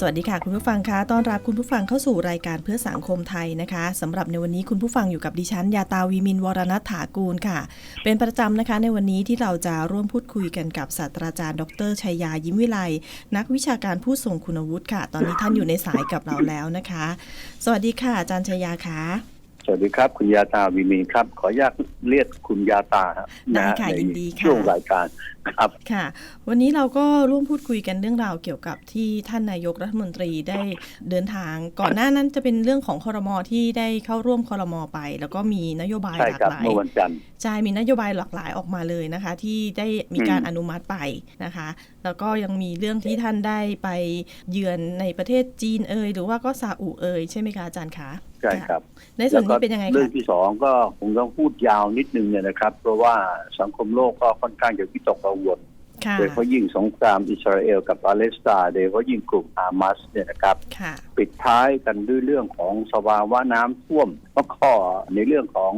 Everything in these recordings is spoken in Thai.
สวัสดีค่ะ คุณผู้ฟังคะต้อนรับคุณผู้ฟังเข้าสู่รายการเพื่อสังคมไทยนะคะสำหรับในวันนี้คุณผู้ฟังอยู่กับดิฉัน ยาตาวีมินวรณัฐถากูลค่ะ เป็นประจำนะคะในวันนี้ที่เราจะร่วมพูดคุยกันกับศาสตราจารย์ ดรชัยยายิ้มวิไลนักวิชาการผู้ทรงคุณวุฒิค่ะ ตอนนี้ท่านอยู่ในสายกับเราแล้วนะคะ สวัสดีค่ะอาจารย์ชัยยาคะสวัสดีครับ คุณยาตาวิมีครับ ขออนุญาตเรียกคุณยาตาฮะได้นะฮะค่ะในยินดีค่ะช่วงรายการ ครับค่ะ วันนี้เราก็ร่วมพูดคุยกันเรื่องราวเกี่ยวกับที่ท่านนายกรัฐมนตรีได้เดินทาง ก่อนหน้านั้นจะเป็นเรื่องของคอรมอที่ได้เข้าร่วมคอรมอไป แล้วก็มีนโยบายใช่หลากครับหลายเมื่อวันจันทร์ใช่มีนโยบายหลากหลายออกมาเลยนะคะ ที่ได้มีการอืมอนุมัติไปนะคะ แล้วก็ยังมีเรื่องที่ท่านได้ไปเยือนในประเทศจีนเอยหรือว่าก็ซาอุเอยใช่ไหมคะอาจารย์คะใช่ครับในส่วนนี้เป็นยังไงเรื่อคะงที่สองก็คงต้องพูดยาวนิดนึงเนี่ยนะครับ เพราะว่าสังคมโลกก็ค่อนข้างจะวิตกกังวลค่ะโดยเฉพาะยิ่งสงครามอิสราเอลกับปาเลสไตน์โดยเฉพาะยิ่งกลุ่มฮามาสเนี่ยนะครับค่ะปิดท้ายกันด้วยเรื่องของสภาวะน้ำท่วมแล้วก็ในเรื่องของ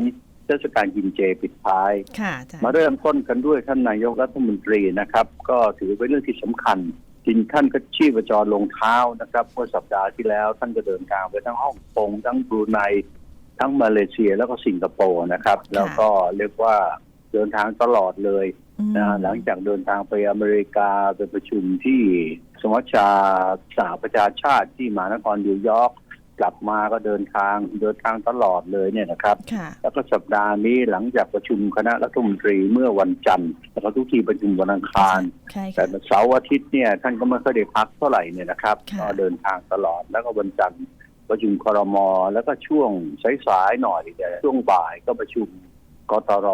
เทศกาลกินเจปิดท้ายค่ะอาจารย์มาเริ่มต้นกันด้วยท่านนายกรัฐมนตรีนะครับ ก็ถือเป็นเรื่องที่สำคัญจริงท่านก็ชี้ประจรลงเท้านะครับเมื่อสัปดาห์ที่แล้วท่านก็เดินทางไปทั้งฮ่องกงทั้งบรูไนทั้งมาเลเซียแล้วก็สิงคโปร์นะครับ แล้วก็เรียกว่าเดินทางตลอดเลยอืม นะหลังจากเดินทางไปอเมริกาไปประชุมที่สมัชชาสหประชาชาติที่มหานครนิวยอร์กกลับมาก็เดินทางเดินทางตลอดเลยเนี่ยนะครับค่ะแล้วก็สัปดาห์นี้หลังจากประชุมคณะรัฐมนตรีเมื่อวันจันทร์แล้วก็ทุกทีประชุมวันอังคารใช่แต่ค่ะเสาร์อาทิตย์เนี่ยท่านก็ไม่ค่อยได้พักเท่าไหร่เนี่ยนะครับค่ะก็เดินทางตลอดแล้วก็วันจันทร์ประชุมครมแล้วก็ช่วงสายๆหน่อยแต่ช่วงบ่ายก็ประชุม กตร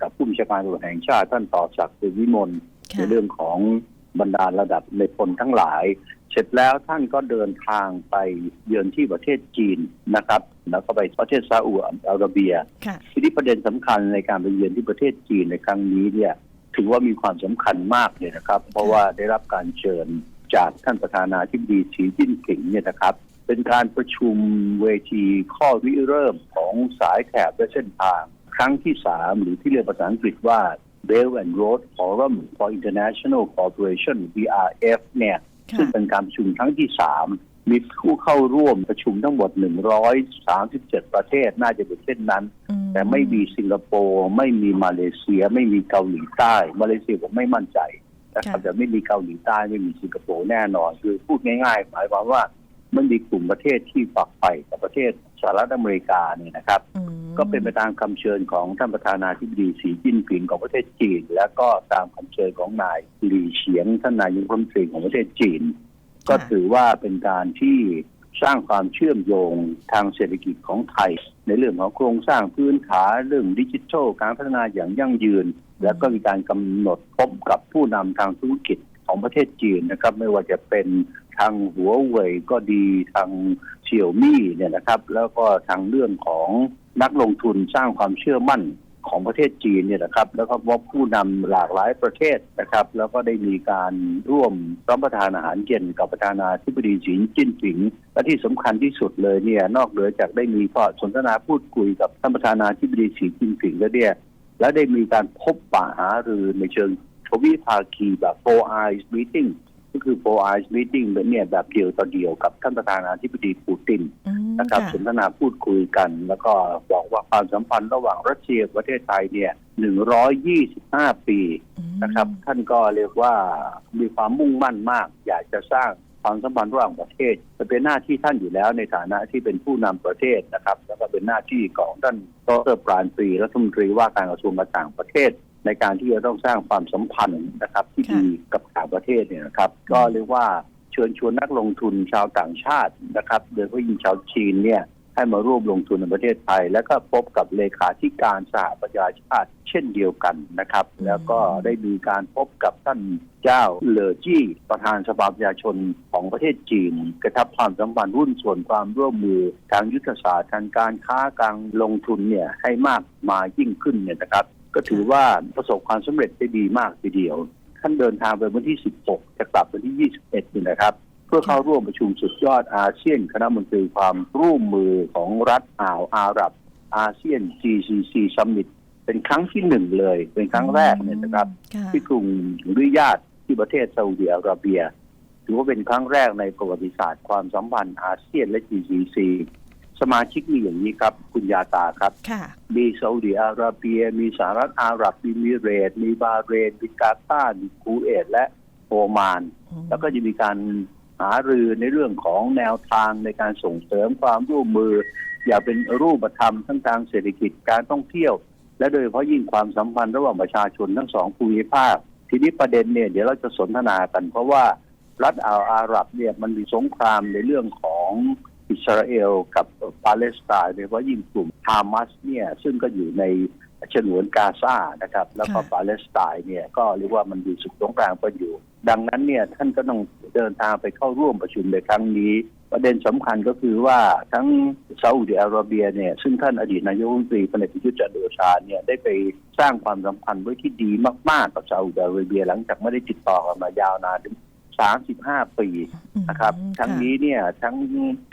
กับผู้บัญชาการตำรวจแห่งชาติท่านต่อศักดิ์สุขวิมลในค่ะเรื่องของบรรดาระดับในพลทั้งหลาย เสร็จแล้วท่านก็เดินทางไปเยือนที่ประเทศจีนนะครับ แล้วก็ไปประเทศซาอุอาระเบียค่ะทีนี้ประเด็นสำคัญในการไปเยือนที่ประเทศจีนในครั้งนี้เนี่ยถือว่ามีความสำคัญมากเลยนะครับ เพราะว่าได้รับการเชิญจากท่านประธานาธิบดีสีจิ้นผิงเนี่ยนะครับ เป็นการประชุมเวทีข้อริเริ่มของสายแถบและเส้นทาง ครั้งที่สามหรือที่เรียกภาษาอังกฤษว่า Belt and Road Forum for International Cooperation BRF เนี่ยค่ะซึ่งเป็นการประชุมครั้งที่สามมีผู้เข้าร่วมประชุมทั้งหมด 137 ประเทศน่าจะเป็นเช่นนั้นอืแต่ไม่มีสิงคโปร์ ไม่มีมาเลเซีย ไม่มีเกาหลีใต้ มาเลเซียผมไม่มั่นใจนะครับแต่ไม่มีเกาหลีใต้ไม่มีสิงคโปร์แน่นอน คือพูดง่ายๆ หมายความว่า มันมีกลุ่มประเทศที่ฝักใฝ่กับประเทศสหรัฐอเมริกาเนี่ยนะครับอืมก็เป็นไปตามคำเชิญของท่านประธานาธิบดีสีจิ้นผิงของประเทศจีน และก็ตามคำเชิญของนายหลีเฉียงท่านนายกรัฐมนตรีของประเทศจีน ก็ถือว่าเป็นการที่สร้างความเชื่อมโยงทางเศรษฐกิจของไทย ในเรื่องของโครงสร้างพื้นฐานเรื่องดิจิทัลการพัฒนาอย่างยั่งยืน แล้วก็มีการกำหนดพบกับผู้นำทางธุรกิจของประเทศจีนนะครับ ไม่ว่าจะเป็น ทางหัวเว่ยก็ดีทางเฉียวมี่เนี่ยนะครับ แล้วก็ทางเรื่องของนักลงทุนสร้างความเชื่อมั่นของประเทศจีนเนี่ยนะครับ แล้วก็พบผู้นำหลากหลายประเทศนะครับ แล้วก็ได้มีการร่วมรับประทานอาหารเย็นกับประธานาธิบดีสีจิ้นผิงและที่สำคัญที่สุดเลยเนี่ย นอกเหนือจากได้มีข้อสนทนาพูดคุยกับท่านประธานาธิบดีสีจิ้นผิงแล้วเนี่ย และได้มีการพบปะหารือในเชิงทวิภาคีแบบ four eyes meeting ก็คือ four eyes meeting เนี่ยแบบเดียวต่อเดียวกับท่านประธานาธิบดีปูตินอืมนะครับค่ะสนทนาพูดคุยกัน แล้วก็บอกว่าความสัมพันธ์ระหว่างรัสเซียกับประเทศไทยเนี่ย125 ปีนะครับ ท่านก็เรียกว่ามีความมุ่งมั่นมาก อยากจะสร้างความสัมพันธ์ระหว่างประเทศจะเป็นหน้าที่ท่านอยู่แล้วในฐานะที่เป็นผู้นำประเทศนะครับ แล้วก็เป็นหน้าที่ของท่านดรปราณปรีรัฐมนตรีว่าการกระทรวงการต่างประเทศ ในการที่จะต้องสร้างความสัมพันธ์นะครับ ที่ค่ะดีกับต่างประเทศเนี่ยนะครับ ก็เรียกว่าเชิญชวนนักลงทุนชาวต่างชาตินะครับ โดยเฉพาะยิ่งชาวจีนเนี่ยให้มาร่วมลงทุนในประเทศไทย แล้วก็พบกับเลขาธิการสหประชาชาติเช่นเดียวกันนะครับ แล้วก็ได้มีการพบกับท่านเจ้าเหลอจี้ประธานสภาประชาชนของประเทศจีน กระทับความสัมพันธ์หุ้นส่วนความร่วมมือทางยุทธศาสตร์ทางการค้าการลงทุนเนี่ยให้มากมายิ่งขึ้นเนี่ยนะครับ ก็ถือว่าประสบความสำเร็จได้ดีมากทีเดียว ท่านเดินทางไปวันที่ 16 จะกลับวันที่ 21นี่นะครับเพื่อพื่อเข้าร่วมประชุมสุดยอดอาเซียน คณะมนตรีความร่วมมือของรัฐอ่าวอาหรับอาเซียน GCC Summit เป็นครั้งที่หนึ่งเลย เป็นครั้งแรกเนี่ยนะครับค่ะที่กรุงริยาดที่ประเทศซาอุดิอาระเบีย ถือว่าเป็นครั้งแรกในประวัติศาสตร์ความสัมพันธ์อาเซียนและ GCC สมาชิกมีอย่างนี้ครับ คุณยาตาครับค่ะมีซาอุดิอาระเบีย มีสหรัฐอาหรับมีมิเรตส์มีบาห์เรน มีกาตาร์มีคูเอตและโอมาน แล้วก็จะมีการหารือในเรื่องของแนวทางในการส่งเสริมความร่วมมือ อย่างเป็นรูปธรรมทั้งทางเศรษฐกิจการท่องเที่ยว และโดยเฉพาะยิ่งความสัมพันธ์ระหว่างประชาชนทั้งสองภูมิภาค ทีนี้ประเด็นเนี่ยเดี๋ยวเราจะสนทนากันเพราะว่ารัฐอ่าวอาหรับเนี่ยมันมีสงครามในเรื่องของ อิสราเอลกับปาเลสไตน์โดยเฉพาะยิ่งกลุ่มฮามาสเนี่ยซึ่งก็อยู่ในฉนวนกาซานะครับ แล้วก็ค่ะปาเลสไตน์เนี่ยก็เรียกว่ามันอยู่สุขสงครามกันอยู่ ดังนั้นเนี่ยท่านก็ต้องเดินทางไปเข้าร่วมประชุมในครั้งนี้ ประเด็นสำคัญก็คือว่าทั้งซาอุดิอาระเบียเนี่ยซึ่งท่านอดีตนายกรัฐมนตรีพลเอกประยุทธ์จันทร์โอชาเนี่ยได้ไปสร้างความสัมพันธ์ไว้ที่ดีมาก ๆ กับซาอุดิอาระเบีย หลังจากไม่ได้ติดต่อกันมายาวนานถึง 35 ปีนะครับอืมทั้งค่ะนี้เนี่ย ทั้ง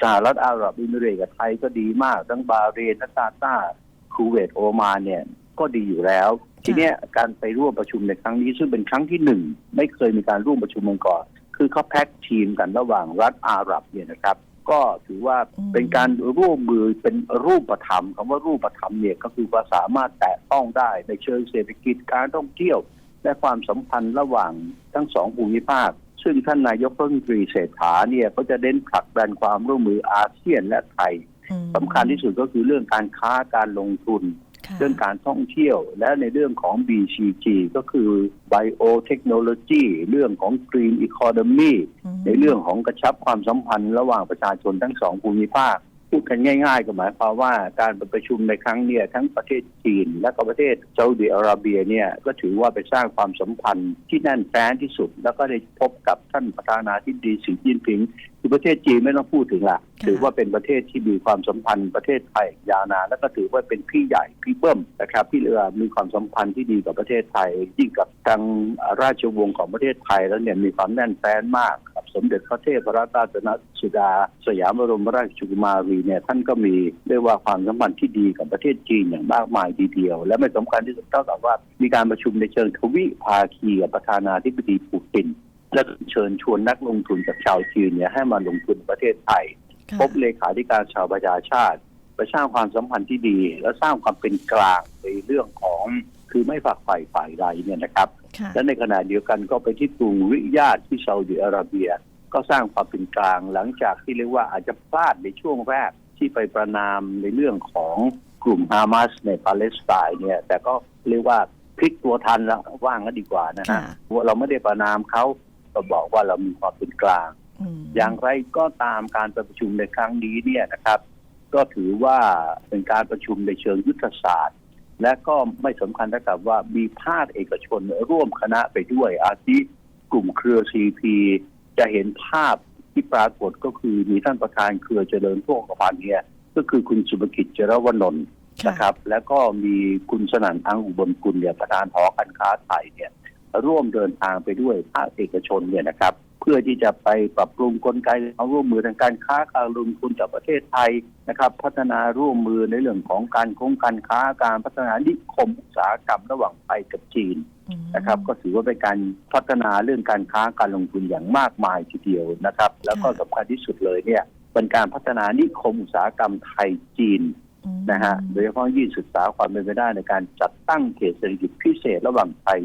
สหรัฐอาหรับอิมิเรตส์กับไทยก็ดีมาก ทั้งบาห์เรนทั้งกาตาร์คูเวตโอมานเนี่ยก็ดีอยู่แล้ว ทีเนี้ยการไปร่วมประชุมในครั้งนี้ซึ่งเป็นครั้งที่หนึ่งไม่เคยมีการร่วมประชุมมาก่อน คือเขาแพ็กทีมกันระหว่างรัฐอาหรับเนี่ยนะครับ ก็ถือว่าอืมเป็นการร่วมมือเป็นรูปธรรมคำว่ารูปธรรมเนี่ยก็คือว่าสามารถแตะต้องได้ในเชิงเศรษฐกิจการท่องเที่ยว และความสัมพันธ์ระหว่างทั้งสองภูมิภาค ซึ่งท่านนายกรัฐมนตรีเศรษฐาเนี่ยก็จะเน้นผลักดันความร่วมมืออาเซียนและไทยอืมสำคัญที่สุดก็คือเรื่องการค้าการลงทุนค่ะเรื่องการท่องเที่ยว และในเรื่องของ BCG ก็คือ Biotechnology เรื่องของ Green Economy มในเรื่องของกระชับความสัมพันธ์ระหว่างประชาชนทั้งสองภูมิภาค พูดกันง่าย ๆ ก็หมายความว่าการประชุมในครั้งเนี้ทั้งประเทศจีน และก็ประเทศซาอุดิอาระเบียเนี่ยก็ถือว่าไปสร้างความสัมพันธ์ที่แน่นแฟ้นที่สุด แล้วก็ได้พบกับท่านประธานาธิบดีสีจิ้นผิงคือประเทศจีนไม่ต้องพูดถึงละถือว่าเป็นประเทศที่มีความสัมพันธ์ประเทศไทยยาวนานแล้วก็ถือว่าเป็นพี่ใหญ่พี่เบิ้มนะครับที่เรือมีความสัมพันธ์ที่ดีกับประเทศไทยยิ่งกับทางราชวงศ์ของประเทศไทยแล้วเนี่ยมีความแน่นแฟ้นมาก สมเด็จพระเทพรัตนราชสุดา สยามบรมราชกุมารีเนี่ยท่านก็มีเรียกว่าความสัมพันธ์ที่ดีกับประเทศจีนอย่างมากมายทีเดียว และไม่สำคัญที่สุดเท่ากับว่ามีการประชุมในเชิงทวิภาคีกับประธานาธิบดีปูติน และเชิญชวนนักลงทุนจากชาวจีนเนี่ยให้มาลงทุนประเทศไทยค่ะพบเลขาธิการชาวประชาชาติไปสร้างความสัมพันธ์ที่ดี และสร้างความเป็นกลางในเรื่องของคือไม่ฝักใฝ่ฝ่ายใดเนี่ยนะครับค่ะและในขณะเดียวกันก็ไปที่กรุงริยาดที่ซาอุดิอาระเบีย ก็สร้างความเป็นกลางหลังจากที่เรียกว่าอาจจะพลาดในช่วงแรกที่ไปประนามในเรื่องของกลุ่มฮามาสในปาเลสไตน์เนี่ย แต่ก็เรียกว่าพลิกตัวทันแล้วว่างก็ดีกว่านะฮะค่ะเราไม่ได้ประนามเขาก็บอกว่าเรามีความเป็นกลางมอย่างไรก็ตามการประชุมในครั้งนี้เนี่ยนะครับ ก็ถือว่าเป็นการประชุมในเชิงยุทธศาสตร์ และก็ไม่สำคัญเท่ากับว่ามีภาคเอกชนร่วมคณะไปด้วย อาทิกลุ่มเครือ CP จะเห็นภาพที่ปรากฏก็คือมีท่านประธานเครือเจริญโภคภัณฑ์เนี่ยก็คือคุณสุภกิจเจรวนนท์ค่ะนะครับ แล้วก็มีคุณสนั่นอังอุบลกุลเนี่ยประธานหอการค้าไทยเนี่ยร่วมเดินทางไปด้วยภาคเอกชนเนี่ยนะครับ เพื่อที่จะไปปรับปรุงกลไกความร่วมมือทางการค้าการลงทุนกับประเทศไทยนะครับ พัฒนาร่วมมือในเรื่องของการคงการค้าการพัฒนานิคมอุตสาหกรรมระหว่างไทยกับจีนอืมนะครับ ก็ถือว่าเป็นการพัฒนาเรื่องการค้าการลงทุนอย่างมากมายทีเดียวนะครับ แล้วก็สำคัญที่สุดเลยเนี่ยเป็นการพัฒนานิคมอุตสาหกรรมไทยจีนอืมนะฮะโดยเฉพาะยิ่งศึกษาความเป็นไปได้ในการจัดตั้งเขตเศรษฐกิจพิเศษระหว่างไทย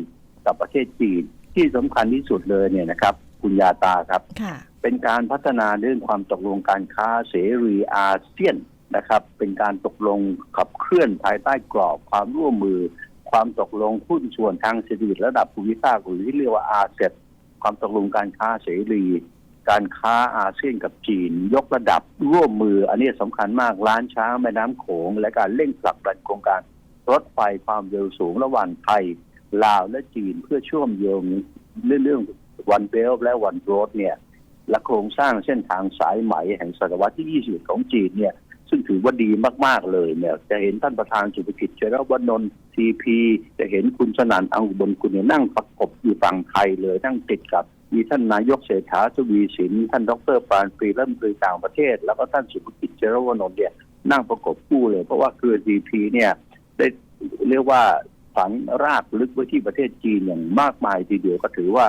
กับประเทศจีนที่สำคัญที่สุดเลยเนี่ยนะครับ คุณยาตาครับค่ะเป็นการพัฒนาเรื่องความตกลงการค้าเสรีอาเซียนนะครับ เป็นการตกลงขับเคลื่อนภายใต้กรอบความร่วมมือ ความตกลงหุ้นส่วนทางเศรษฐกิจระดับภูมิภาคหรือที่เรียกว่าอาเซบความตกลงการค้าเสรี การค้าอาเซียนกับจีน ยกระดับร่วมมือ อันนี้สำคัญมากล้านช้างแม่น้ำโขง และการเร่งผลักดันโครงการรถไฟความเร็วสูงระหว่างไทยลาวและจีนเพื่อเชื่อมโยงเรื่อง วันเบลและวันโรดเนี่ยและโครงสร้างเส้นทางสายไหมแห่งศตวรรษที่ 20 ของจีนเนี่ยซึ่งถือว่าดีมากๆเลยเนี่ย จะเห็นท่านประธานสุภกิจเจรวนนท์ทีพีจะเห็นคุณสนั่นอังอุบลคุณเนี่ยนั่งประกบอยู่ฝั่งไทยเลยนั่งติดกับ มีท่านนายกเศรษฐาทวีสิน ท่านดรปาณปรีรัฐมนตรีต่างประเทศ แล้วก็ท่านสุภกิจเจรวนนท์เนี่ยนั่งประกบคู่เลย เพราะว่าคือ GP เนี่ยได้เรียกว่าฝังรากลึกไว้ที่ประเทศจีนอย่างมากมายทีเดียวก็ถือว่า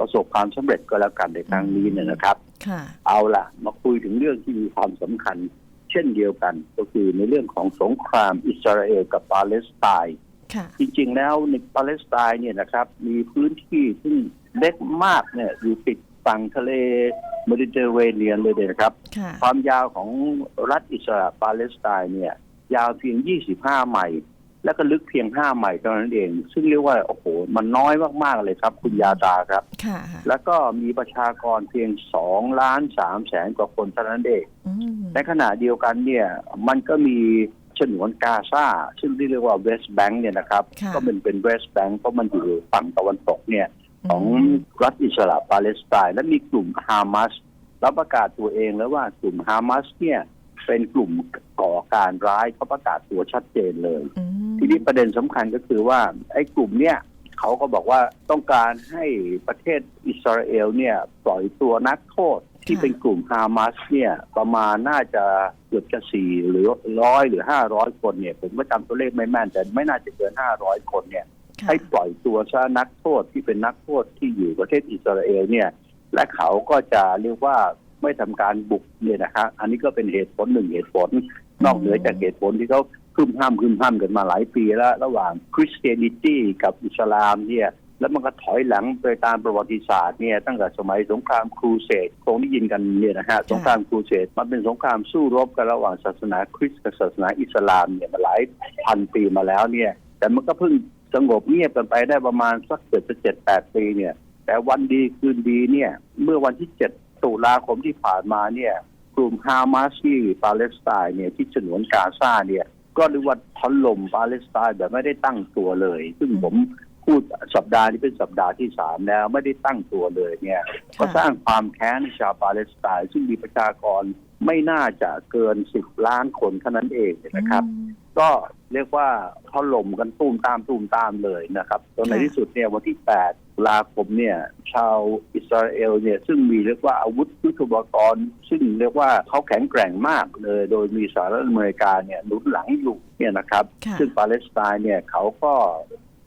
ประสบความสำเร็จก็แล้วกันในครั้งนี้เนี่ยนะครับค่ะเอาล่ะ มาคุยถึงเรื่องที่มีความสำคัญ เช่นเดียวกัน ก็คือในเรื่องของสงครามอิสราเอลกับปาเลสไตน์ค่ะจริงๆแล้วในปาเลสไตน์เนี่ยนะครับ มีพื้นที่ซึ่งเล็กมากเนี่ยอยู่ติดฝั่งทะเลเมดิเตอร์เรเนียนเลยนะครับค่ะความยาวของรัฐอิสราปาเลสไตน์เนี่ย ยาวเพียง 25 ไมล์ และก็ลึกเพียง5ไมล์เท่านั้นเอง ซึ่งเรียกว่าโอ้โหมันน้อยมากๆเลยครับ คุณยาตาครับค่ะแล้วก็มีประชากรเพียง2ล้าน3แสนกว่าคนเท่านั้นเองอืมในขณะเดียวกันเนี่ย มันก็มีฉนวนกาซาซึ่งที่เรียกว่าเวสต์แบงค์เนี่ยนะครับค่ะก็เป็นเป็นเวสต์แบงค์เพราะมันอยู่ฝั่งตะวันตกเนี่ย ของมรัฐอิสราปาเลสไตน์และมีกลุ่มฮามาสรับประกาศตัวเองแล้วว่ากลุ่มฮามาสเนี่ย เป็นกลุ่มก่อการร้ายเขาประกาศตัวชัดเจนเลยอืมทีนี้ประเด็นสำคัญก็คือว่าไอ้กลุ่มเนี่ยเขาก็บอกว่าต้องการให้ประเทศอิสราเอลเนี่ยปล่อยตัวนักโทษที่เป็นกลุ่มฮามาสเนี่ยประมาณน่าจะเกือบจะสี่หรือร้อยหรือห้าร้อยคนเนี่ย ผมก็จำตัวเลขไม่แม่นแต่ไม่น่าจะเกินห้าร้อยคนเนี่ยค่ะให้ปล่อยตัวซะนักโทษที่เป็นนักโทษที่อยู่ประเทศอิสราเอลเนี่ย และเขาก็จะเรียกว่า ไม่ทำการบุกเนี่ยนะครับอันนี้ก็เป็นเหตุผลหนึ่งเหตุผล นอกเหนือจากเหตุผลที่เขาคึมห้ามคึมห้ามกันมาหลายปีแล้วระหว่างคริสเตียนิตี้กับอิสลามเนี่ยแล้วมันก็ถอยหลังไปตามประวัติศาสตร์เนี่ยตั้งแต่สมัยสงครามครูเสดคงได้ยินกันเนี่ยนะฮะสงครามครูเสดมันเป็นสงครามสู้รบกันระหว่างศาสนาคริสต์กับศาสนาอิสลามเนี่ยมาหลายพันปีมาแล้วเนี่ยแต่มันก็เพิ่งสงบเงียบกันไปได้ประมาณสักเกือบจะเจ็ดแปดปีเนี่ยแต่วันดีคืนดีเนี่ยเมื่อวันที่เจ็ด ตุลาคมที่ผ่านมาเนี่ย กลุ่มฮามาสที่ปาเลสไตน์เนี่ยที่ฉนวนกาซาเนี่ย ก็เรียกว่าถล่มปาเลสไตน์แบบไม่ได้ตั้งตัวเลย ซึ่งผมพูดสัปดาห์นี้เป็นสัปดาห์ที่สามแล้วไม่ได้ตั้งตัวเลยเนี่ยก็สร้างความแค้นให้ชาวปาเลสไตน์ซึ่งมีประชากรไม่น่าจะเกินสิบล้านคนเท่านั้นเองนะครับอืมก็เรียกว่าถล่มกันตูมตามตูมตามเลยนะครับจนในค่ะที่สุดเนี่ยวันที่8ตุ ลาคมเนี่ย ชาวอิสราเอลเนี่ยซึ่งมีเรียกว่าอาวุธยุทโธปกรณ์ซึ่งเรียกว่าเขาแข็งแกร่งมากเลยโดยมีสหรัฐอเมริกาเนี่ยหนุนหลังอยู่เนี่ยนะครับค่ะซึ่งปาเลสไตน์เนี่ยเขาก็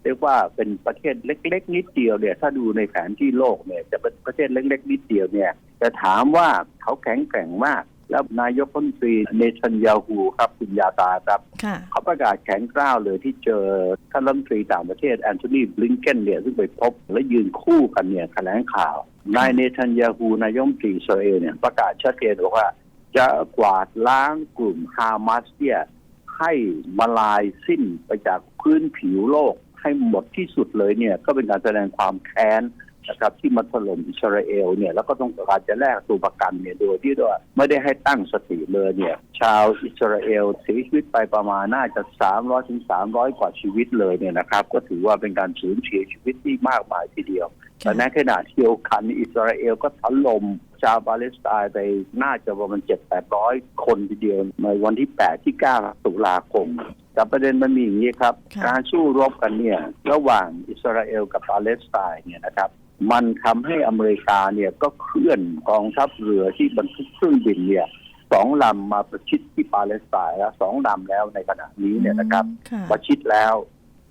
เรียกว่าเป็นประเทศเล็ก ๆ นิดเดียวเนี่ย ถ้าดูในแผนที่โลกเนี่ยจะเป็นประเทศเล็ก ๆ นิดเดียวเนี่ยแต่ถามว่าเขาแข็งแกร่งมาก แล้วนายกรัฐมนตรีเนทันยาฮูครับคุณยาตาครับ ค่ะ เขาประกาศแข็งกร้าวเลยที่เจอท่านรัฐมนตรีต่างประเทศแอนโทนีบลิงเกนเนี่ยซึ่งไปพบและยืนคู่กันเนี่ยแถลงข่าว นายเนทันยาฮูนายกรัฐมนตรีอิสราเอลเนี่ยประกาศชัดเจนบอกว่า จะกวาดล้างกลุ่มฮามาสเนี่ยให้มาลายสิ้นไปจากพื้นผิวโลกให้หมดที่สุดเลยเนี่ยก็เป็นการแสดงความแค้น นะครับที่มาถล่มอิสราเอลเนี่ยแล้วก็ต้องการจะแลกตัวประกันเนี่ยโดยที่ว่าไม่ได้ให้ตั้งสติเลยเนี่ยชาวอิสราเอลเสียชีวิตไปประมาณน่าจะ 300ถึง300 กว่าชีวิตเลยเนี่ยนะครับก็ถือว่าเป็นการสูญเสียชีวิตที่มากมายทีเดียวแต่ในขณะเดียวกันอิสราเอลก็ถล่มชาวปาเลสไตน์ไปน่าจะประมาณ7-800คนทีเดียว ในวันที่8ที่9ตุลาคมแต่ประเด็นมันมีอย่างนี้ครับค่ะการสู้รบกันเนี่ย ระหว่างอิสราเอลกับปาเลสไตน์เนี่ยนะครับ มันทำให้อเมริกาเนี่ยก็เคลื่อนกองทัพเรือที่บรรทุกเครื่องบินเนี่ยสองลำมาประชิดที่ปาเลสไตน์แล้วสองลำแล้วในขณะนี้เนี่ยนะครับค่ะประชิดแล้ว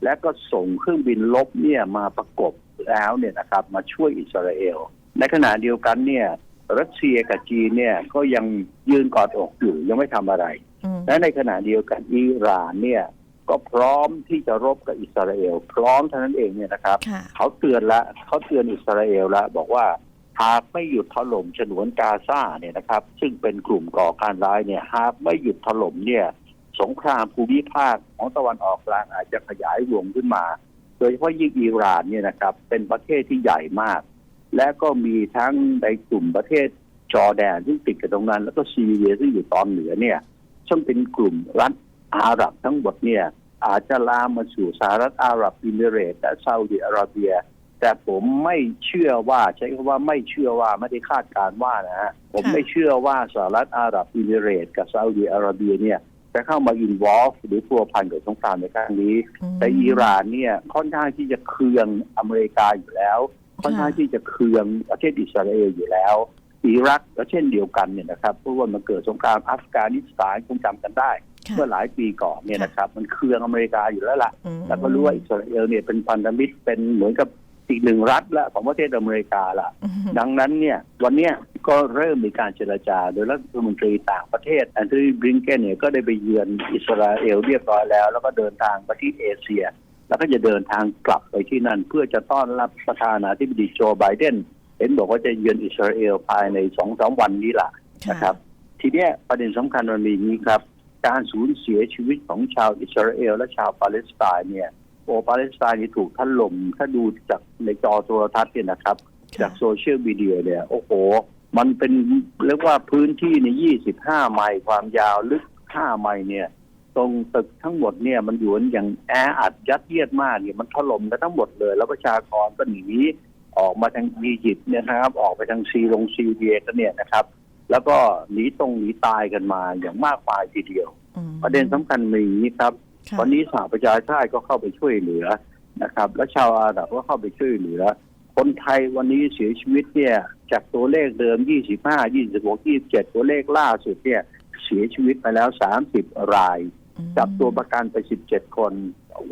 และก็ส่งเครื่องบินลบเนี่ยมาประกบแล้วเนี่ยนะครับ มาช่วยอิสราเอล ในขณะเดียวกันเนี่ยรัสเซียกับจีนเนี่ยก็ยังยืนกอดอกอยู่ยังไม่ทำอะไรอืมและในขณะเดียวกันอิหร่านเนี่ย ก็พร้อมที่จะรบกับอิสราเอล พร้อมเท่านั้นเองเนี่ยนะครับค่ะเขาเตือนละเขาเตือนอิสราเอลแล้วบอกว่าหากไม่หยุดถล่มฉนวนกาซาเนี่ยนะครับ ซึ่งเป็นกลุ่มก่อการร้ายเนี่ยหากไม่หยุดถล่มเนี่ย สงครามภูมิภาคของตะวันออกกลางอาจจะขยายวงขึ้นมา โดยเฉพาะยิ่งอิหร่านเนี่ยนะครับ เป็นประเทศที่ใหญ่มาก และก็มีทั้งในกลุ่มประเทศจอร์แดนซึ่งติดกับตรงนั้น แล้วก็ซีเรียซึ่งอยู่ตอนเหนือเนี่ย ซึ่งเป็นกลุ่มรัฐ อาหรับทั้งหมดเนี่ยอาจจะลามมาสู่สหรัฐอาหรับอิมิเรตส์และซาอุดิอาระเบีย แต่ผมไม่เชื่อว่าใช้คำว่าไม่เชื่อว่าไม่ได้คาดการณ์ว่านะฮะผมค่ะไม่เชื่อว่าสหรัฐอาหรับอิมิเรตส์กับซาอุดิอาระเบียเนี่ยจะเข้ามาอินวอลหรือพัวพันกับสงครามในครั้งนี้อืมแต่อิหร่านเนี่ยค่อนข้างที่จะเคืองอเมริกาอยู่แล้ว ค่อนข้างที่จะเคืองประเทศอิสราเอลอยู่แล้ว อิรักก็เช่นเดียวกันเนี่ยนะครับเพราะว่ามันเกิดสงครามอัฟกานิสถานคงจำกันได้ค่ะ เมื่อหลายปีก่อนเนี่ยค่ะนะครับ มันเคืองอเมริกาอยู่แล้วล่ะอืมแล้วก็รู้ว่าอิสราเอลเนี่ยเป็นพันธมิตรเป็นเหมือนกับอีกหนึ่งรัฐละของประเทศอเมริกาละอืมดังนั้นเนี่ยวันเนี้ยก็เริ่มมีการเจรจา โดยรัฐมนตรีต่างประเทศแอนโทนีบริงเกนเนี่ยก็ได้ไปเยือนอิสราเอลเรียบร้อยแล้ว แล้วก็เดินทางไปที่เอเชีย แล้วก็จะเดินทางกลับไปที่นั่น เพื่อจะต้อนรับประธานาธิบดีโจไบเดนเห็นบอกว่าจะเยือนอิสราเอลภายในสองสามวันนี้ล่ะนะครับ ทีเนี้ยประเด็นสำคัญมันมีอย่างนี้ครับ การสูญเสียชีวิตของชาวอิสราเอล และชาวปาเลสไตน์เนี่ยโอ้ปาเลสไตน์นี่ถูกถล่มถ้าดูจากในจอโทรทัศน์เนี่ยนะครับค่ะจากโซเชียลมีเดียเนี่ย โอ้โห มันเป็นเรียกว่าพื้นที่ใน 25 ไมล์ความยาวลึก 5 ไมล์เนี่ย ตรงตึกทั้งหมดเนี่ยมันอยู่อย่างแออัดยัดเยียดมากเนี่ยมันถล่มกันทั้งหมดเลย แล้วประชากรก็หนีออกมาทางอียิปต์เนี่ยนะครับ ออกไปทางซีลงซีเรียกันเนี่ยนะครับ แล้วก็หนีตรงหนีตายกันมาอย่างมากมายทีเดียวอืมประเด็นสำคัญมีอย่างนี้ครับค่ะวันนี้สหประชาชาติก็เข้าไปช่วยเหลือนะครับ และชาวอาหรับก็เข้าไปช่วยเหลือ คนไทยวันนี้เสียชีวิตเนี่ย จากตัวเลขเดิม 25 26 27 ตัวเลขล่าสุดเนี่ย เสียชีวิตไปแล้ว 30 รายอืมจับตัวประกันไป 17 คน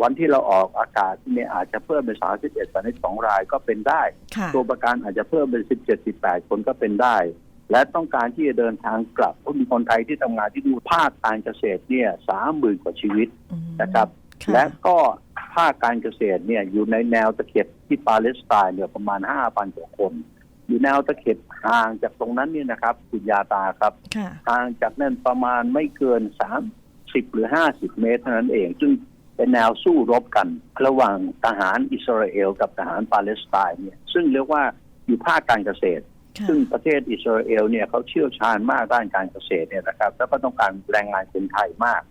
วันที่เราออกอากาศเนี่ยอาจจะเพิ่มเป็น31 32รายก็เป็นได้ค่ะตัวประกันอาจจะเพิ่มเป็น17 18 คนก็เป็นได้ และต้องการที่จะเดินทางกลับเพราะมีคนไทยที่ทำงานที่ดูภาคการเกษตรเนี่ยสามหมื่นกว่าชีวิตอืมนะครับค่ะและก็ภาคการเกษตรเนี่ยอยู่ในแนวตะเข็บที่ปาเลสไตน์เนี่ยประมาณ5,000กว่าคนอยู่แนวตะเข็บห่างจากตรงนั้นเนี่ยนะครับคุณยาตาครับค่ะห่างจากนั่นประมาณไม่เกิน30หรือ50เมตรเท่านั้นเอง ซึ่งเป็นแนวสู้รบกัน ระหว่างทหารอิสราเอลกับทหารปาเลสไตน์เนี่ยซึ่งเรียกว่าอยู่ภาคการเกษตรค่ะ ซึ่งประเทศอิสราเอลเนี่ยเขาเชี่ยวชาญมากด้านการเกษตรเนี่ยนะครับ แล้วก็ต้องการแรงงานคนไทยมาก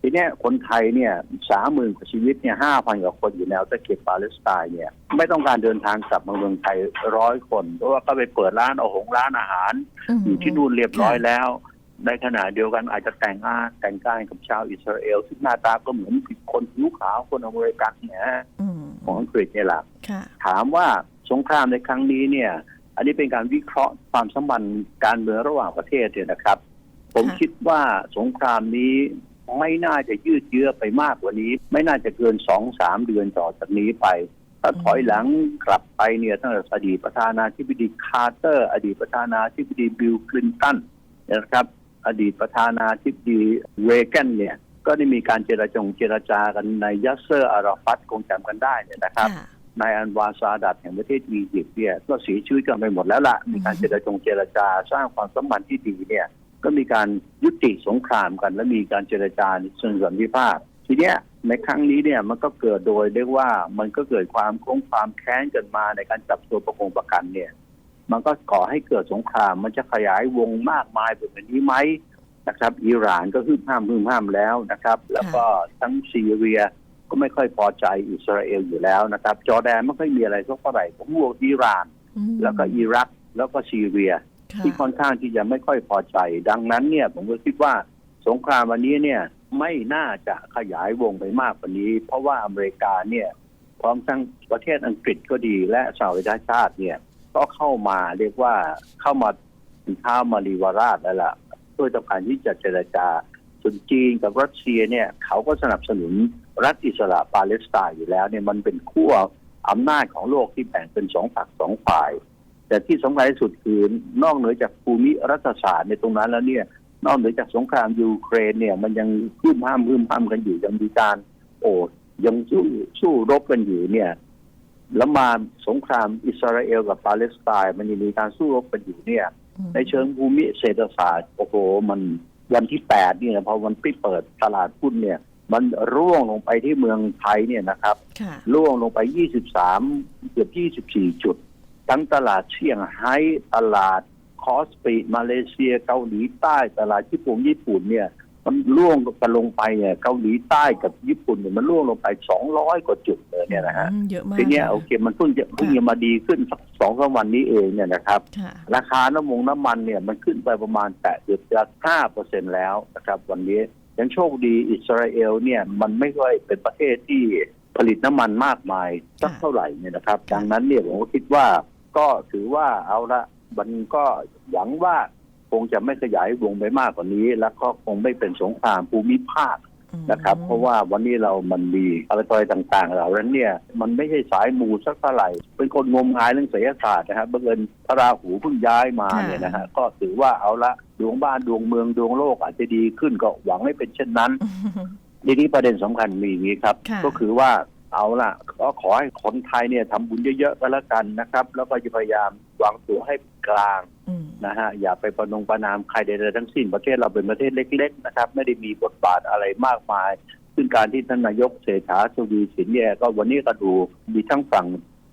ทีเนี้ยคนไทยเนี่ยสามหมื่นกว่าชีวิตเนี่ยห้าพันกว่าคนอยู่แนวตะเข็บปาเลสไตน์เนี่ยไม่ต้องการเดินทางกลับมาเมืองไทยร้อยคนเพราะว่าก็ไปเปิดร้านเอาหงร้านอาหารมอยู่ที่นู่นเรียบร้อยค่ะแล้ว ในขณะเดียวกันอาจจะแต่งงานแต่งกายกับชาวอิสราเอลซึ่งหน้าตาก็เหมือนคนผิวขาวคนอเมริกันเนี่ยฮะอืมของอังกฤษเนี่ยแหละค่ะถามว่าสงครามในครั้งนี้เนี่ย อันนี้เป็นการวิเคราะห์ความสัมพันธ์การเมืองระหว่างประเทศเนี่ยนะครับ ผมคิดว่าสงครามนี้ไม่น่าจะยืดเยื้อไปมากกว่านี้ ไม่น่าจะเกินสองสามเดือนต่อจากนี้ไป ถ้าถอยหลังกลับไปเนี่ยตั้งแต่อดีตประธานาธิบดีคาร์เตอร์ อดีตประธานาธิบดีบิลคลินตันนะครับ อดีตประธานาธิบดีเรแกนเนี่ยก็ได้มีการเจรจงเจรจากันในยัสเซอร์อาราฟัตคงจำกันได้เนี่ยนะครับ นายอันวาซาดัดแห่งประเทศอียิปต์เนี่ยก็เสียชีวิตกันไปหมดแล้วล่ะมีการเจรจงเจรจาสร้างความสัมพันธ์ที่ดีเนี่ยก็มีการยุติสงครามกัน และมีการเจรจาในเชิงสันติภาพ ทีเนี้ยในครั้งนี้เนี่ยมันก็เกิดโดยเรียกว่ามันก็เกิดความโกงความแค้นกันมาในการจับตัวประกงประกันเนี่ย มันก็ก่อให้เกิดสงคราม มันจะขยายวงมากมายแบบนี้ไหมนะครับ อิหร่านก็ฮึ่มห้ามฮึ่มห้ามแล้วนะครับ แล้วก็ทั้งซีเรีย ก็ไม่ค่อยพอใจอิสราเอลอยู่แล้วนะครับ จอร์แดนไม่ค่อยมีอะไรสักเท่าไหร่ผมพวกอิหร่านอืมแล้วก็อิรักแล้วก็ซีเรียค่ะที่ค่อนข้างที่จะไม่ค่อยพอใจ ดังนั้นเนี่ย ผมก็คิดว่าสงครามวันนี้เนี่ยไม่น่าจะขยายวงไปมากกว่านี้ เพราะว่าอเมริกาเนี่ย พร้อมทั้งประเทศอังกฤษก็ดีและสหประชาชาติเนี่ย ก็เข้ามาเรียกว่าเข้ามาถึงข้าวมารีวาราชแล้วล่ะเพื่อต้องการที่จะเจรจาส่วนจีนกับรัสเซียเนี่ย เขาก็สนับสนุน รัฐอิสระปาเลสไตน์อยู่แล้วเนี่ยมันเป็นขั้วอำนาจของโลกที่แบ่งเป็นสองฝักสองฝ่าย แต่ที่สำคัญที่สุดคือนอกเหนือจากภูมิรัฐศาสตร์ในตรงนั้นแล้วเนี่ย นอกเหนือจากสงครามยูเครนเนี่ยมันยังพึ่มห้ามพึ่มห้ามกันอยู่ยังมีการโอดยังสู้สู้รบกันอยู่เนี่ยแล้วมาสงครามอิสราเอลกับปาเลสไตน์มันยังมีการสู้รบกันอยู่เนี่ย ในเชิงภูมิเศรษฐศาสตร์โอ้โหมันวันที่แปดเนี่ยพอวันที่เปิดตลาดหุ้นเนี่ย มันร่วงลงไปที่เมืองไทยเนี่ยนะครับค่ะล่วงลงไป 23 เกือบ 24 จุด ทั้งตลาดเชียงไฮ้ตลาดคอสปีมาเลเซียเกาหลีใต้ตลาดญี่ปุ่นญี่ปุ่นเนี่ยมันล่วงกันลงไปเนี่ยเกาหลีใต้กับญี่ปุ่นเนี่ยมันล่วงลงไป200กว่าจุดเลยเนี่ยนะฮะอืมเยอะมากทีเนี้ยค่ะโอเคมันเพิ่งจะเพิ่งจะมาดีขึ้นสักสองสามวันนี้เองเนี่ยนะครับค่ะราคาน้ำมงน้ำมันเนี่ยมันขึ้นไปประมาณแตะเกือบจะห้าเปอร์เซ็นแล้วนะครับ วันนี้ ยังโชคดีอิสราเอลเนี่ยมันไม่ค่อยเป็นประเทศที่ผลิตน้ำมันมากมายสักค่ะเท่าไหร่เนี่ยนะครับค่ะดังนั้นเนี่ยผมก็คิดว่าก็ถือว่าเอาละมันก็หวังว่าคงจะไม่ขยายวงไปมากกว่านี้ แล้วก็คงไม่เป็นสงครามภูมิภาคอืม นะครับ เพราะว่าวันนี้เรามันมีอะไรต่ออะไรต่างๆเหล่านั้นเนี่ย มันไม่ใช่สายมูสักเท่าไหร่ เป็นคนงมงายเรื่องไสยศาสตร์นะครับบังเอิญพระราหูเพิ่งย้ายมาเนี่ยนะฮะก็ถือว่าเอาละดวงบ้านดวงเมืองดวงโลกอาจจะดีขึ้นก็หวังให้เป็นเช่นนั้นทีนี้ประเด็นสำคัญมีอย่างนี้ครับค่ะก็คือว่าเอาล่ะ ก็ขอให้คนไทยเนี่ยทำบุญเยอะๆก็แล้วกันนะครับ แล้วก็จะพยายามวางตัวให้ กลางอืมนะฮะอย่าไปประนงประนามใครใดๆทั้งสิ้นประเทศเราเป็นประเทศเล็ก ๆ นะครับ ไม่ได้มีบทบาทอะไรมากมาย ซึ่งการที่ท่านนายกเศรษฐาทวีสินเนี่ยก็วันนี้ก็ดูมีทั้งฝั่ง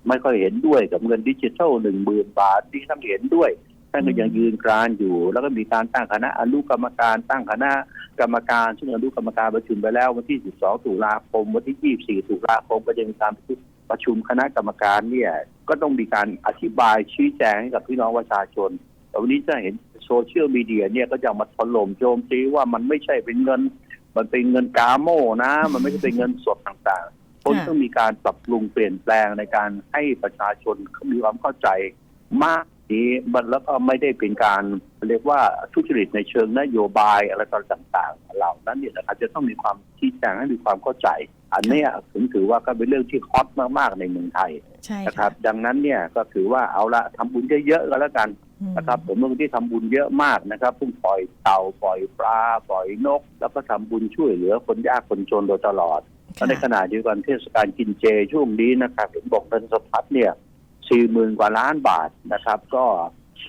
ไม่ค่อยเห็นด้วยกับเงินดิจิทัลหนึ่งหมื่นบาทที่ท่านเห็นด้วยท่านก็ยังยืนกรานอยู่ แล้วก็มีการตั้งคณะอนุกรรมการตั้งคณะกรรมการซึ่งอนุกรรมการประชุมไปแล้ววันที่ 12 ตุลาคม วันที่ 24 ตุลาคมก็จะมีการประชุม ประชุมคณะกรรมการเนี่ย ก็ต้องมีการอธิบายชี้แจงให้กับพี่น้องประชาชน แต่วันนี้จะเห็นโซเชียลมีเดียเนี่ยก็จะมาถล่มโจมตีว่ามันไม่ใช่เป็นเงิน มันเป็นเงินกาโมนะ มันไม่ใช่เป็นเงินสดต่างๆคนต้องมีการปรับปรุงเปลี่ยนแปลงในการให้ประชาชนเขามีความเข้าใจมากนี้มันแล้วก็ไม่ได้เป็นการเรียกว่าทุจริตในเชิงนโยบายอะไรต่างๆ เหล่านั้นเนี่ยนะครับจะต้องมีความชี้แจงให้มีความเข้าใจ อันเนี้ยผมถือว่าก็เป็นเรื่องที่ฮอตมากๆในเมืองไทยใช่นะครับ ดังนั้นเนี่ยก็ถือว่าเอาละทำบุญเยอะๆก็แล้วกันอืมนะครับ ผมเมื่อที่ทำบุญเยอะมากนะครับเพิ่งปล่อยเต่าปล่อยปลาปล่อยนก แล้วก็ทำบุญช่วยเหลือคนยากคนจนโดยตลอดค่ะในขณะเดียวกันเทศกาลกินเจช่วงนี้นะครับเห็นบอกเงินสะพัดเนี่ยสี่หมื่นกว่าล้านบาทนะครับ ก็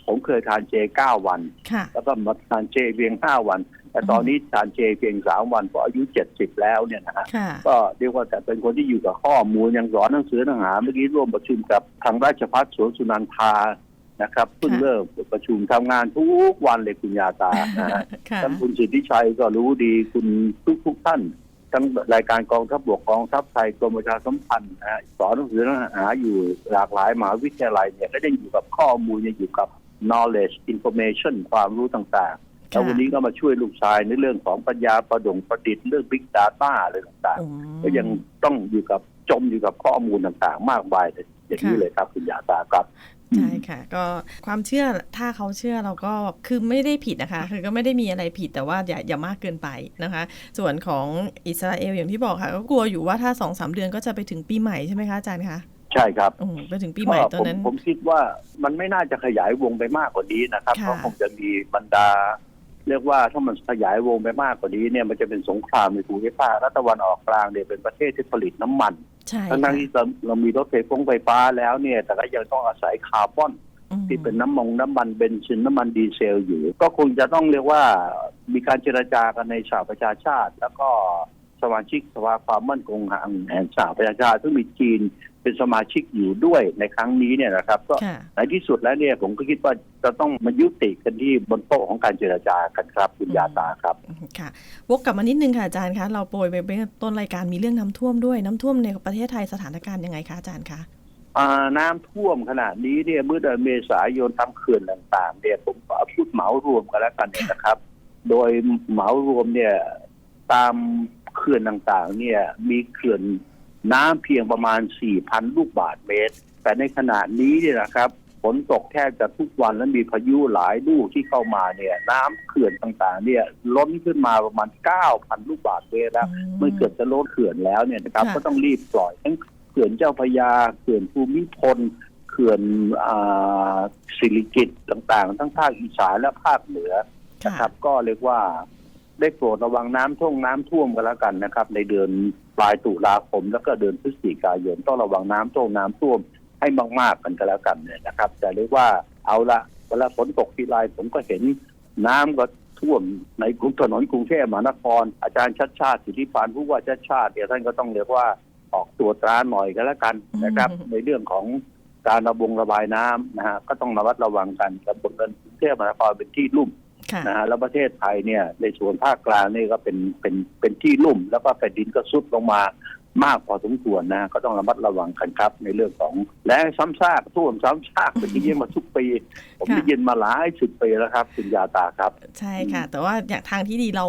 ผมเคยทานเจเก้าวัน ค่ะแล้วก็มาทานเจเพียงห้าวัน แต่ตอนนี้ทานเจเพียงสามวันเพราะอายุเจ็ดสิบแล้วเนี่ยนะฮะค่ะ ก็เรียกว่าแต่เป็นคนที่อยู่กับข้อมูลยังสอนหนังสือหนังหาเมื่อกี้ร่วมประชุมกับทางราชพัฒสวนสุนันทานะครับเพิ่งค่ะ เริ่มประชุมทำงานทุกวันเลยคุณยาตานะฮะ ค่ะ ท่านคุณสิทธิชัยก็รู้ดีคุณทุกทุกๆท่าน ทั้งรายการกองทัพบกกองทัพไทยกรมประชาสัมพันธ์นะฮะสอนหนังสือหนังหาอยู่หลากหลายมหาวิทยาลัยเนี่ยก็ยังอยู่กับข้อมูลยังอยู่กับ knowledge information ความรู้ต่างๆ แล้ววันนี้ก็มาช่วยลูกชายในเรื่องของปัญญาประดงประดิษฐ์เรื่อง Big Data อะไรต่างอืมๆก็ยังต้องอยู่กับจมอยู่กับข้อมูลต่างๆ มากมายอย่างนี้ค่ะเลยครับคุณยาตาครับใช่ค่ะก็ความเชื่อถ้าเขาเชื่อเราก็คือไม่ได้ผิดนะคะ คือก็ไม่ได้มีอะไรผิดแต่ว่าอย่าอย่ามากเกินไปนะคะ ส่วนของอิสราเอลอย่างที่บอกค่ะ ก็กลัวอยู่ว่าถ้าสองสามเดือนก็จะไปถึงปีใหม่ใช่ไหมคะอาจารย์คะ ใช่ครับอืมไปถึงปีใหม่ตอนนั้นผมผมคิดว่ามันไม่น่าจะขยายวงไปมากกว่านี้นะครับค่ะเพราะคงจะมีบรรดา เรียกว่าถ้ามันขยายวงไปมากกว่านี้เนี่ยมันจะเป็นสงครามในภูมิภาครัฐตะวันออกกลางเนี่ยเป็นประเทศที่ผลิตน้ำมันใช่ทั้งนั้นที่เราเรามีรถไฟฟ้าไฟฟ้าแล้วเนี่ย แต่ก็ยังต้องอาศัยคาร์บอนอืมที่เป็นน้ำมันน้ำมันเบนซินน้ำมันดีเซลอยู่ ก็คงจะต้องเรียกว่ามีการเจรจากันในสหประชาชาติ แล้วก็สมาชิกสภาความมั่นคงแห่งสหประชาชาติซึ่งมีจีน เป็นสมาชิกอยู่ด้วยในครั้งนี้เนี่ยนะครับ ก็ค่ะในที่สุดแล้วเนี่ยผมก็คิดว่าจะต้องมายุติกันที่บนโต๊ะของการเจรจากันครับคุณยาตาครับค่ะวกกลับมานิดนึงค่ะอาจารย์คะเราโปรยไปเป็นต้นรายการมีเรื่องน้ำท่วมด้วยน้ำท่วมในประเทศไทยสถานการณ์ยังไงคะอาจารย์คะอ่าน้ำท่วมขนาดนี้เนี่ยเมื่อเดือนเมษายนตามเขื่อนต่างๆเนี่ยผมขอพูดเหมารวมกันแล้วกันเนี่ยนะครับ โดยเหมารวมเนี่ยตามเขื่อนต่างๆ เนี่ยมีเขื่อน น้ำเพียงประมาณ 4,000 ลูกบาทเมตร แต่ในขณะนี้เนี่ยนะครับฝนตกแทบจะทุกวันและมีพายุหลายลูกที่เข้ามาเนี่ย น้ำเขื่อนต่างๆ เนี่ยล้นขึ้นมาประมาณ 9,000 ลูกบาทเมตรแล้วเมื่อเกิดจะลดเขื่อนแล้วเนี่ยนะครับค่ะก็ต้องรีบปล่อยทั้งเขื่อนเจ้าพระยาเขื่อนภูมิพลเขื่อนอ่าสิริกิตต่างๆ ทั้งภาคอีสานและภาคเหนือค่ะนะครับ ก็เรียกว่า ได้โปรดระวังน้ำท่วมน้ำท่วมกันแล้วกันนะครับ ในเดือนปลายตุลาคมแล้วก็เดือนพฤศจิกายนต้องระวังน้ำท่วมน้ำท่วมให้มากๆกันก็แล้วกันเนี่ยนะครับแต่เรียกว่าเอาละเวลาฝนตกทีไรผมก็เห็นน้ำก็ท่วมในกรุงถนนกรุงเทพมหานคร อาจารย์ชัดชาติสิทธิพานผู้ว่าชัดชาติเนี่ยท่านก็ต้องเรียกว่าออกตัวตราหน่อยกันแล้วกันนะครับอืมในเรื่องของการระบงระบายน้ำนะฮะก็ต้องระมัดระวังกันกับบนกรุงเทพมหานครเป็นที่ลุ่มค่ะ นะฮะแล้วประเทศไทยเนี่ยในส่วนภาคกลางนี่ก็เป็นเป็นเป็นที่ลุ่ม แล้วก็แผ่นดินก็ซุดลงมา มากพอสมควรนะ ก็ต้องระมัดระวังกันครับในเรื่องของและซ้ำซากท่วมซ้ำซากเป็นที่ยินมาทุกปี ผมค่ะได้ยินมาหลายสิบปีแล้วครับคุณยาตาครับ ใช่ค่ะ แต่ว่าอย่างทางที่ดีเรา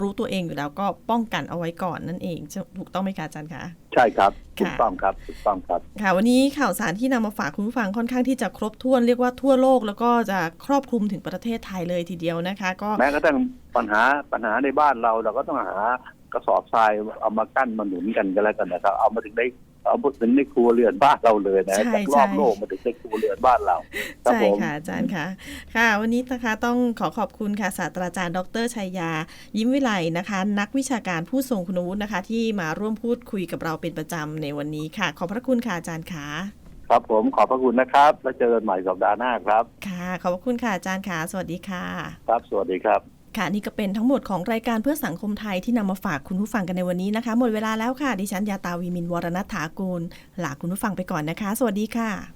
รู้ตัวเองอยู่แล้วก็ป้องกันเอาไว้ก่อนนั่นเองจะถูกต้องไหมคะอาจารย์คะใช่ครับถูกค่ะต้องครับถูกต้องครับ ค่ะ วันนี้ข่าวสารที่นำมาฝากคุณผู้ฟังค่อนข้างที่จะครบถ้วนเรียกว่าทั่วโลก แล้วก็จะครอบคลุมถึงประเทศไทยเลยทีเดียวนะคะ ก็แม้กระทั่งปัญหาปัญหาในบ้านเราเราก็ต้องหา กระสอบทรายเอามากั้นมาหนุนกันกันแล้วกันนะครับ เอามาถึงได้เอามาถึงในครัวเรือนบ้านเราเลยนะใช่จากรอบใช่โลกมาถึงในครัวเรือนบ้านเราครับใช่ผมค่ะอาจารย์ค่ะค่ะ วันนี้นะคะต้องขอขอบคุณค่ะศาสตราจารย์ ดรชัยยา ยิ้มวิไลนะคะ นักวิชาการผู้ทรงคุณวุฒินะคะ ที่มาร่วมพูดคุยกับเราเป็นประจำในวันนี้ค่ะ ขอบพระคุณค่ะอาจารย์ค่ะครับผมขอบพระคุณนะครับ แล้วเจอกันใหม่สัปดาห์หน้าครับ ค่ะ ขอบพระคุณค่ะอาจารย์ค่ะ สวัสดีค่ะ ครับ สวัสดีครับ ค่ะนี่ก็เป็นทั้งหมดของรายการเพื่อสังคมไทยที่นำมาฝากคุณผู้ฟังกันในวันนี้นะคะ หมดเวลาแล้วค่ะ ดิฉันยาตาวีมินวรณัฐากูลลาคุณผู้ฟังไปก่อนนะคะ สวัสดีค่ะ